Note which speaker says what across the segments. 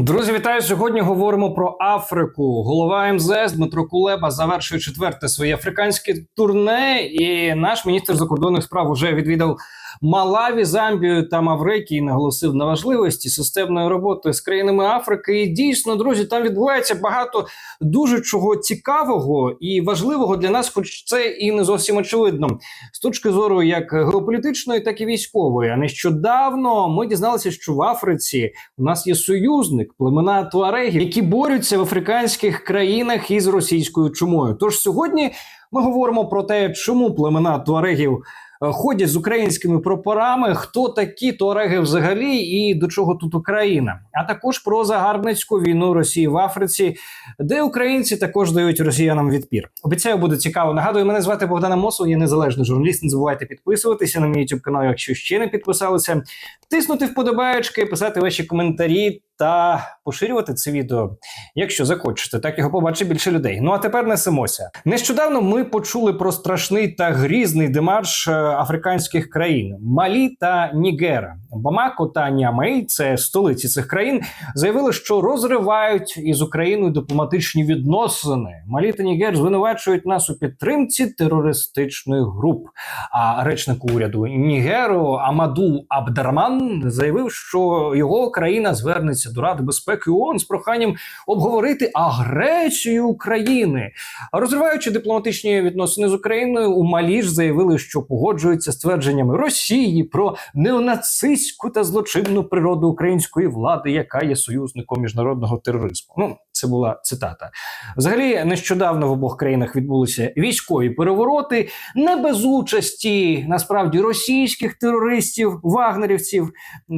Speaker 1: Друзі, вітаю! Сьогодні говоримо про Африку. Голова МЗС Дмитро Кулеба завершує четверте своє африканське турне. І наш міністр закордонних справ уже відвідав Малаві, Замбію та Маврикії. Наголосив на важливості системної роботи з країнами Африки. І дійсно, друзі, там відбувається багато дуже чого цікавого і важливого для нас, хоч це і не зовсім очевидно. З точки зору як геополітичної, так і військової. А нещодавно ми дізналися, що в Африці у нас є союзник племена туарегів, які борються в африканських країнах із російською чумою. Тож сьогодні ми говоримо про те, чому племена туарегів ходять з українськими прапорами, хто такі туареги взагалі і до чого тут Україна, а також про загарбницьку війну Росії в Африці, де українці також дають росіянам відпір. Обіцяю, буде цікаво. Нагадую, мене звати Богдана Мосов, я незалежний журналіст. Не забувайте підписуватися на мій youtube канал, якщо ще не підписалися, тиснути вподобаєчки, писати ваші коментарі та поширювати це відео, якщо захочете, так його побачить більше людей. Ну а тепер несемося. Нещодавно ми почули про страшний та грізний демарш е, африканських країн Малі та Нігера. Бамако та Нямей, це столиці цих країн, заявили, що розривають із Україною дипломатичні відносини. Малі та Нігер звинувачують нас у підтримці терористичних груп. А речник уряду Нігеру Амаду Абдарман заявив, що його країна звернеться до Ради безпеки ООН з проханням обговорити агресію України. Розриваючи дипломатичні відносини з Україною, у Малі ж заявили, що погоджуються з твердженнями Росії про неонацистську та злочинну природу української влади, яка є союзником міжнародного тероризму. Ну це була цитата. Взагалі, нещодавно в обох країнах відбулися військові перевороти, не без участі насправді російських терористів, вагнерівців.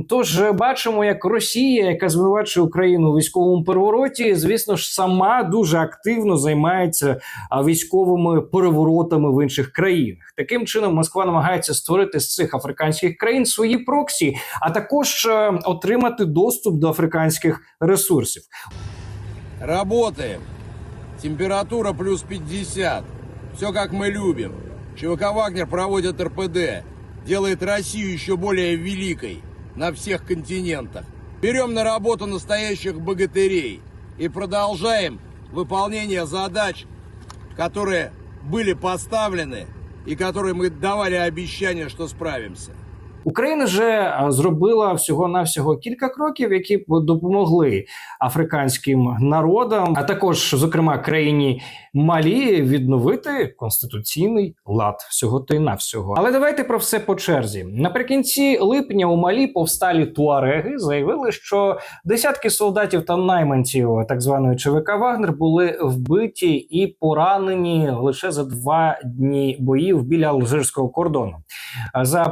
Speaker 1: Тож бачимо, як Росія, яка звинувачує Україну у військовому перевороті, звісно ж, сама дуже активно займається військовими переворотами в інших країнах. Таким чином, Москва намагається створити з цих африканських країн свої проксі, а також е, отримати доступ до африканських ресурсів.
Speaker 2: Работаем. Температура плюс 50. Все как мы любим. ЧВК «Вагнер» проводит РПД. Делает Россию еще более великой на всех континентах. Берем на работу настоящих богатырей. И продолжаем выполнение задач, которые были поставлены и которые мы давали обещание, что справимся.
Speaker 1: Україна же е, зробила всього навсього кілька кроків, які б допомогли африканським народам, а також, зокрема, країні Малі відновити конституційний лад всього то й навсього. Але давайте про все по черзі. Наприкінці липня у Малі повсталі туареги заявили, що десятки солдатів та найманців так званої ЧВК Вагнер були вбиті і поранені лише за два дні боїв біля алжирського кордону. За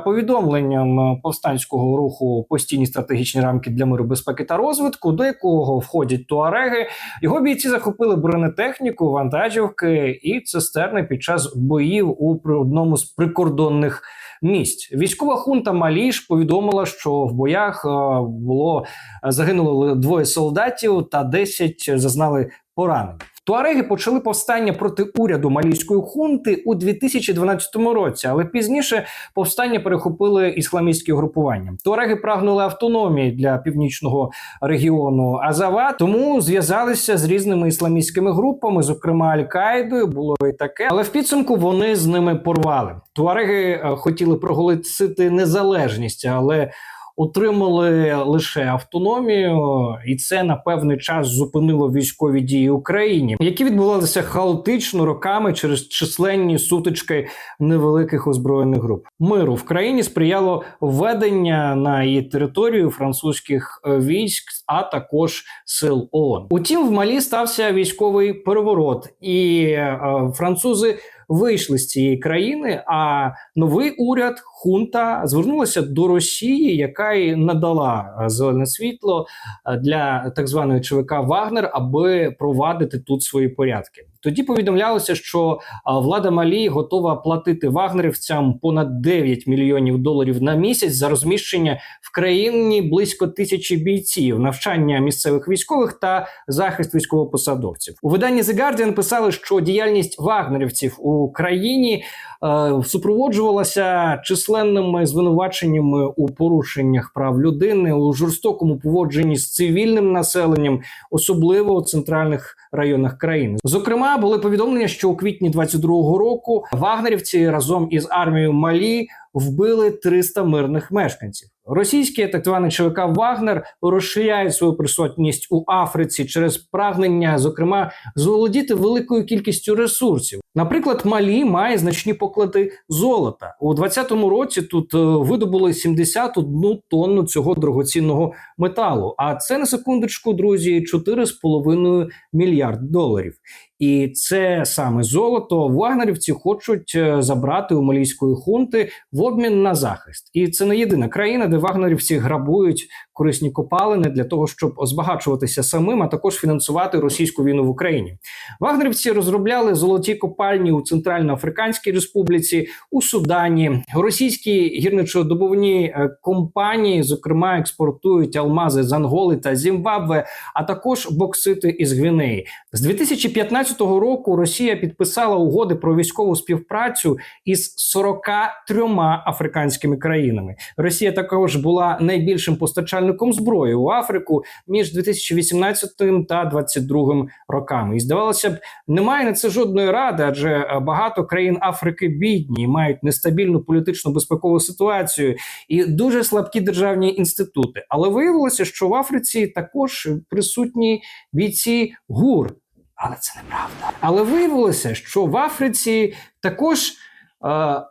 Speaker 1: повідомленням повстанського руху постійні стратегічні рамки для миру, безпеки та розвитку, до якого входять туареги, його бійці захопили бронетехніку, вантажівки і цистерни під час боїв у одному з прикордонних місць. Військова хунта Маліш повідомила, що в боях е, було загинуло двоє солдатів та 10 зазнали поранень. Туареги почали повстання проти уряду малійської хунти у 2012 році, але пізніше повстання перехопили ісламістські групування. Туареги прагнули автономії для північного регіону Азава, тому зв'язалися з різними ісламістськими групами, зокрема Аль-Каїдою, було і таке. Але в підсумку вони з ними порвали. Туареги е, хотіли проголосити незалежність, але отримали лише автономію, і це на певний час зупинило військові дії Україні, які відбувалися хаотично роками через численні сутички невеликих озброєних груп. Миру в країні сприяло введення на її територію французьких е, військ, а також сил ООН. Утім, в Малі стався військовий переворот, і е, французи вийшли з цієї країни. А новий уряд хунта звернулася до Росії, яка й надала е, зелене світло е, для так званої ЧВК Вагнер, аби провадити тут свої порядки. Тоді повідомлялося, що влада Малі готова платити вагнерівцям понад 9 мільйонів доларів на місяць за розміщення в країні близько тисячі бійців, навчання місцевих військових та захист військовопосадовців. У виданні The Guardian писали, що діяльність вагнерівців у країні е, супроводжувалася численними звинуваченнями у порушеннях прав людини, у жорстокому поводженні з цивільним населенням, особливо у центральних районах країни. Зокрема, були повідомлення, що у квітні 22-го року вагнерівці разом із армією Малі вбили 300 мирних мешканців. Російські так званий ЧВК Вагнер розширяє свою присутність у Африці через прагнення, зокрема, заволодіти великою кількістю ресурсів. Наприклад, Малі має значні поклади золота у 2020 році. Тут е, видобули 71 тонну цього дорогоцінного металу. А це на секундочку, друзі, 4,5 мільярд доларів. І це саме золото вагнерівці хочуть е, забрати у малійської хунти в обмін на захист. І це не єдина країна, де вагнерівці грабують корисні копалини для того, щоб збагачуватися самим, а також фінансувати російську війну в Україні. Вагнерівці розробляли золоті копальні у Центральноафриканській Республіці, у Судані. Російські гірничодобувні е, компанії, зокрема, експортують алмази з Анголи та Зімбабве, а також боксити із Гвінеї. З 2015 року Росія підписала угоди про військову співпрацю із 43 африканськими країнами. Росія також була найбільшим постачальником зброї у Африку між 2018 та 2022 роками. І здавалося б, немає на це жодної ради, адже багато країн Африки бідні, мають нестабільну політичну безпекову ситуацію і дуже слабкі державні інститути. Але виявилося, що в Африці також присутні бійці ГУР. Але це неправда. Але виявилося, що в Африці також е,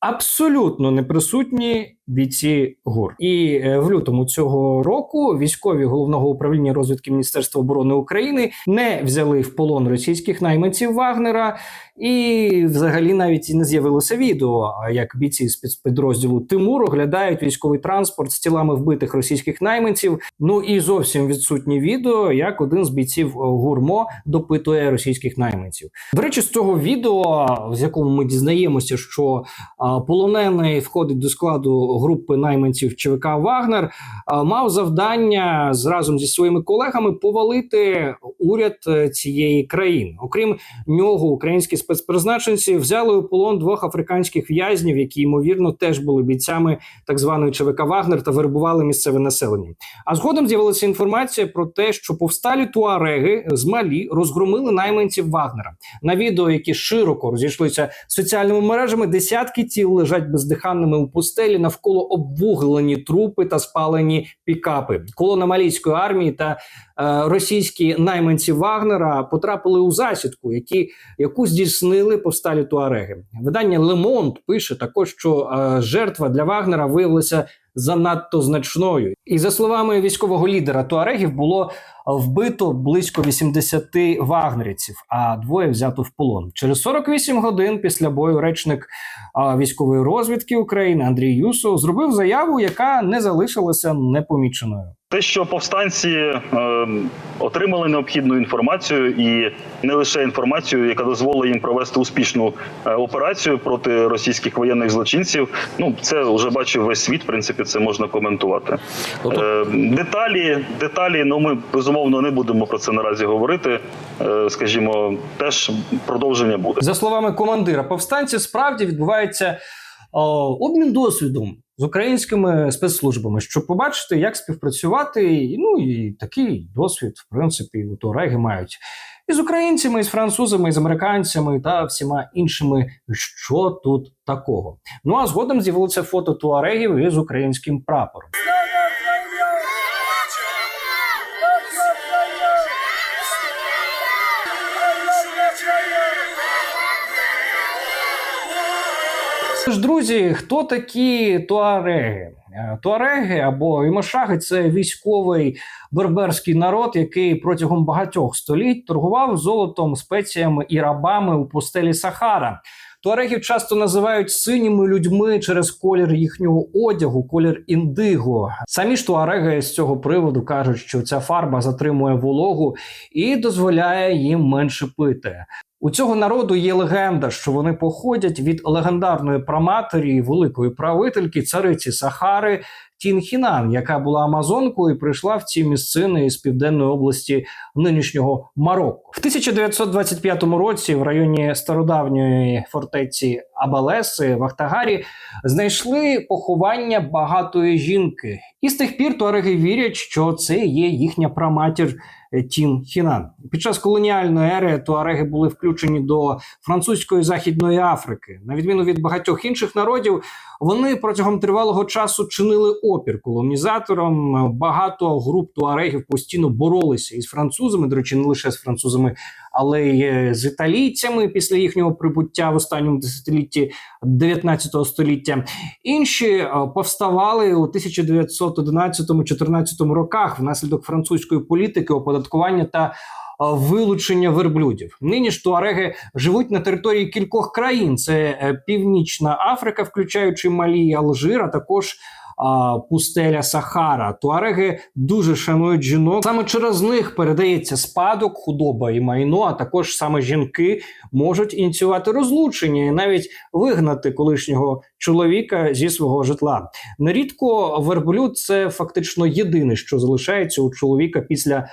Speaker 1: абсолютно не присутні бійці ГУР. І е, в лютому цього року військові головного управління розвідки Міністерства оборони України не взяли в полон російських найманців Вагнера, і взагалі навіть не з'явилося відео, як бійці з підрозділу Тимур оглядають військовий транспорт з тілами вбитих російських найманців. Ну і зовсім відсутні відео, як один з бійців е, гурмо допитує російських найманців. До речі, з цього відео, з якому ми дізнаємося, що полонений входить до складу групи найманців ЧВК Вагнер, мав завдання разом зі своїми колегами повалити уряд е, цієї країни. Окрім нього, українські спецпризначенці взяли у полон двох африканських в'язнів, які ймовірно теж були бійцями так званої ЧВК Вагнер та вербували місцеве населення. А згодом з'явилася інформація про те, що повсталі туареги з Малі розгромили найманців Вагнера. На відео, які широко розійшлися соціальними мережами, десятки тіл лежать бездиханними у пустелі навколо обвуглені трупи та спалені пікапи. Колона малійської армії та е, російські найманці Вагнера потрапили у засідку, які яку здійснили повсталі туареги. Видання Лемонт пише також, що е, жертва для Вагнера виявилася занадто значною. І за словами військового лідера туарегів, було вбито близько 80 вагнерівців, а двоє взято в полон. Через 48 годин після бою речник військової розвідки України Андрій Юсов зробив заяву, яка не залишилася непоміченою.
Speaker 3: Те, що повстанці е, отримали необхідну інформацію, і не лише інформацію, яка дозволила їм провести успішну е, операцію проти російських воєнних злочинців. Ну це вже бачив весь світ. В принципі, це можна коментувати.
Speaker 1: Тобто-
Speaker 3: Е, деталі, деталі, ну ми безумовно не будемо про це наразі говорити. Е, скажімо, теж продовження буде.
Speaker 1: За словами командира повстанців, справді відбувається обмін досвідом з українськими спецслужбами, щоб побачити, як співпрацювати. І, Ну і такий досвід, в принципі, у Туареги мають і з українцями, і з французами, і з американцями та всіма іншими. Що тут такого? Ну а згодом з'явилося фото туарегів із українським прапором. Тож, друзі, хто такі туареги? Е, Туареги або імашаги це військовий берберський народ, який протягом багатьох століть торгував золотом, спеціями і рабами у пустелі Сахара. Туарегів часто називають синіми людьми через колір їхнього одягу, колір індиго. Самі ж туареги з цього приводу кажуть, що ця фарба затримує вологу і дозволяє їм менше пити. У цього народу є легенда, що вони походять від легендарної праматері, великої правительки, цариці Сахари Тінхінан, яка була амазонкою і прийшла в ці місцини із південної області нинішнього Марокко. В 1925 році в районі стародавньої фортеці Абалеси в Ахтагарі знайшли поховання багатої жінки, і з тих пір туареги вірять, що це є їхня праматір Тін Хінан. Під час колоніальної ери туареги були включені до французької західної Африки. На відміну від багатьох інших народів, вони протягом тривалого часу чинили опір колонізаторам. Багато груп туарегів постійно боролися із французами. До речі, не лише з французами, але й з італійцями після їхнього прибуття в останньому десятилітті 19 століття. Інші е, повставали у 1911-14 роках внаслідок французької політики оподаткування та е, вилучення верблюдів. Нині ж туареги живуть на території кількох країн: це е, Північна Африка, включаючи Малі, Алжир, а також. Пустеля Сахара. Туареги дуже шанують жінок. Саме через них передається спадок, худоба і майно. А також саме жінки можуть ініціювати розлучення і навіть вигнати колишнього чоловіка зі свого житла. Нерідко верблюд це фактично єдине, що залишається у чоловіка після е,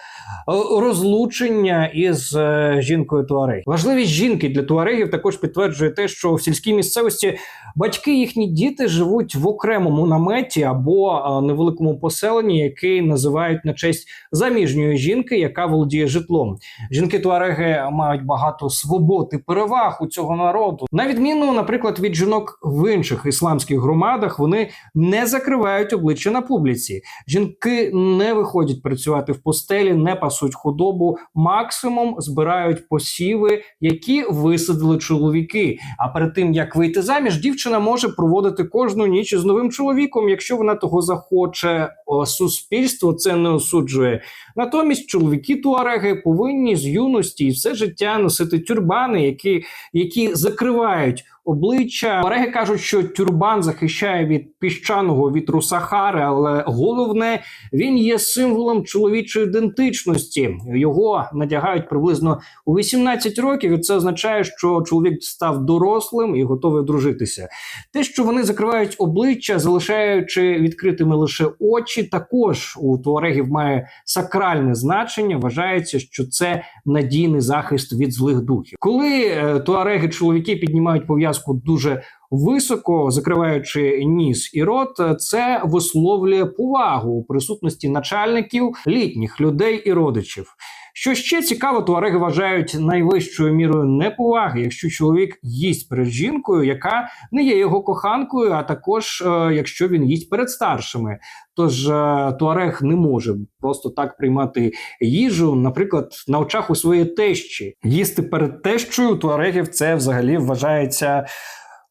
Speaker 1: розлучення із е, жінкою туарег. Важливість жінки для туарегів також підтверджує те, що в сільській місцевості батьки їхні діти живуть в окремому наметі або е, невеликому поселенні, який називають на честь заміжньої жінки, яка володіє житлом. Жінки туареги мають багато свобод і переваг у цього народу. На відміну, наприклад, від жінок в інших ісламських громадах, вони не закривають обличчя на публіці. Жінки не виходять працювати в постелі, не пасуть худобу. Максимум збирають посіви, які висадили чоловіки. А перед тим як вийти заміж, дівчина може проводити кожну ніч із новим чоловіком, якщо вона того захоче. Суспільство це не осуджує. Натомість чоловіки туареги повинні з юності і все життя носити тюрбани, які, які закривають обличчя. Туареги кажуть, що тюрбан захищає від піщаного вітру Сахари, але головне він є символом чоловічої ідентичності. Його надягають приблизно у 18 років, і це означає, що чоловік став дорослим і готовий одружитися. Те, що вони закривають обличчя, залишаючи відкритими лише очі, також у туарегів має сакральне значення. Вважається, що це надійний захист від злих духів. Коли е, туареги чоловіки піднімають пов'язку дуже високо, закриваючи ніс і рот, це висловлює повагу у присутності начальників, літніх людей і родичів. Що ще цікаво, туареги вважають найвищою мірою неповаги, якщо чоловік їсть перед жінкою, яка не є його коханкою, а також е, якщо він їсть перед старшими. Тож е, туарег не може просто так приймати їжу, наприклад, на очах у своєї тещі. Їсти перед тещою туарегів це взагалі вважається.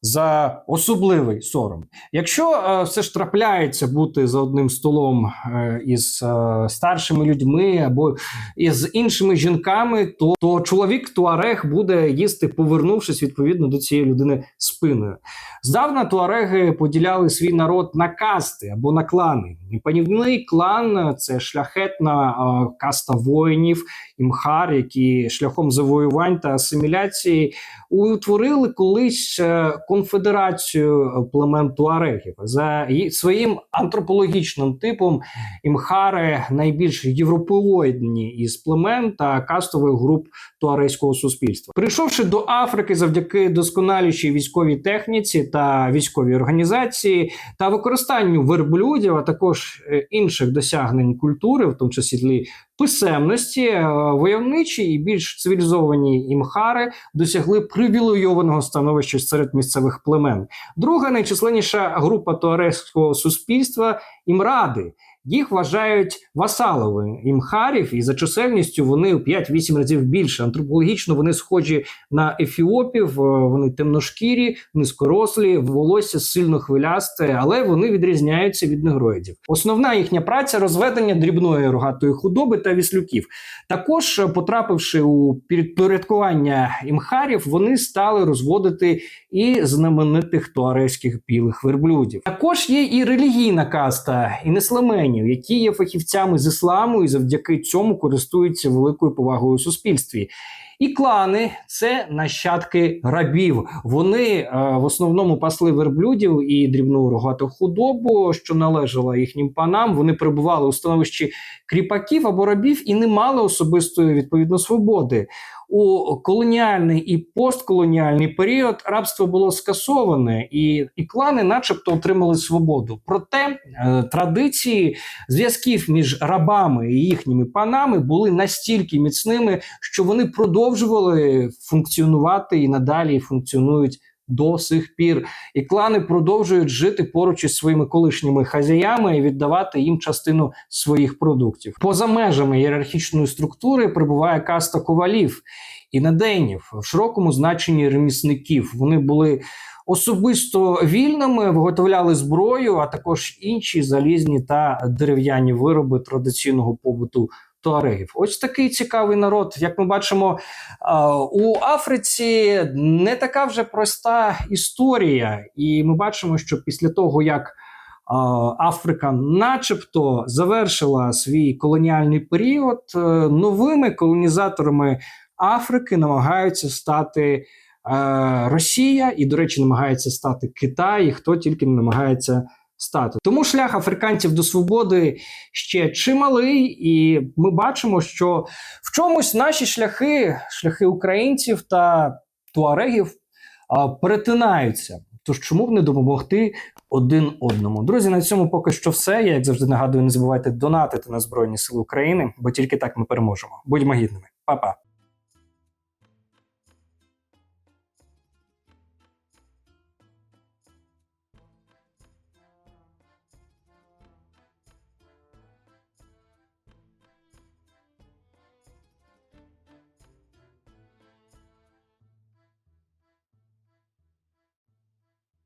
Speaker 1: За особливий сором. Якщо е, все ж трапляється бути за одним столом е, із е, старшими людьми або із іншими жінками, то, то чоловік туарег буде їсти, повернувшись відповідно до цієї людини спиною. Здавна туареги поділяли свій народ на касти або на клани. Панівний клан це шляхетна каста воїнів, імхар, які шляхом завоювань та асиміляції утворили колись е, конфедерацію племен туарегів. За своїм антропологічним типом імхари найбільш європеоїдні із племен та кастових груп туарейського суспільства. Прийшовши до Африки завдяки досконалішій військовій техніці та військовій організації та використанню верблюдів, а також е, інших досягнень культури, в тому числі писемності, е, войовничі і більш цивілізовані імхари досягли привілейованого становища серед місцевих племен. Друга найчисленніша група туарезького суспільства імради. Їх вважають васалами імхарів, і за чисельністю вони у 5-8 разів більше. Антропологічно вони схожі на ефіопів, е, вони темношкірі, низькорослі, волосся сильно хвилясте, але вони відрізняються від негроїдів. Основна їхня праця розведення дрібної рогатої худоби та віслюків. Також, е, потрапивши у підпорядкування імхарів, вони стали розводити і знаменитих туарезьких білих верблюдів. Також є і релігійна каста інесламенів, які є фахівцями з ісламу і завдяки цьому користуються великою повагою у суспільстві. І клани це нащадки рабів. Вони е, в основному пасли верблюдів і дрібну рогату худобу, що належала їхнім панам. Вони перебували у становищі кріпаків або рабів і не мали особистої відповідно свободи. У колоніальний і постколоніальний період рабство було скасоване, і, і клани, начебто, отримали свободу. Проте е, традиції зв'язків між рабами і їхніми панами були настільки міцними, що вони продовжували функціонувати і надалі функціонують до сих пір. І клани продовжують жити поруч із своїми колишніми хазяями і віддавати їм частину своїх продуктів. Поза межами ієрархічної структури прибуває каста ковалів і наденів в широкому значенні ремісників. Вони були особисто вільними, виготовляли зброю, а також інші залізні та дерев'яні вироби традиційного побуту туарегів. Ось такий цікавий народ. Як ми бачимо, у Африці не така вже проста історія, і ми бачимо, що після того як Африка, начебто, завершила свій колоніальний період, е, новими колонізаторами Африки намагаються стати е, Росія, і, до речі, намагається стати Китай, і хто тільки не намагається стати. Тому шлях африканців до свободи ще чималий, і ми бачимо, що в чомусь наші шляхи, шляхи українців та туарегів перетинаються. Тож чому б не допомогти один одному? Друзі, на цьому поки що все. Я як завжди нагадую, не забувайте донатити на Збройні Сили України, бо тільки так ми переможемо. Будьмо гідними, Па-па.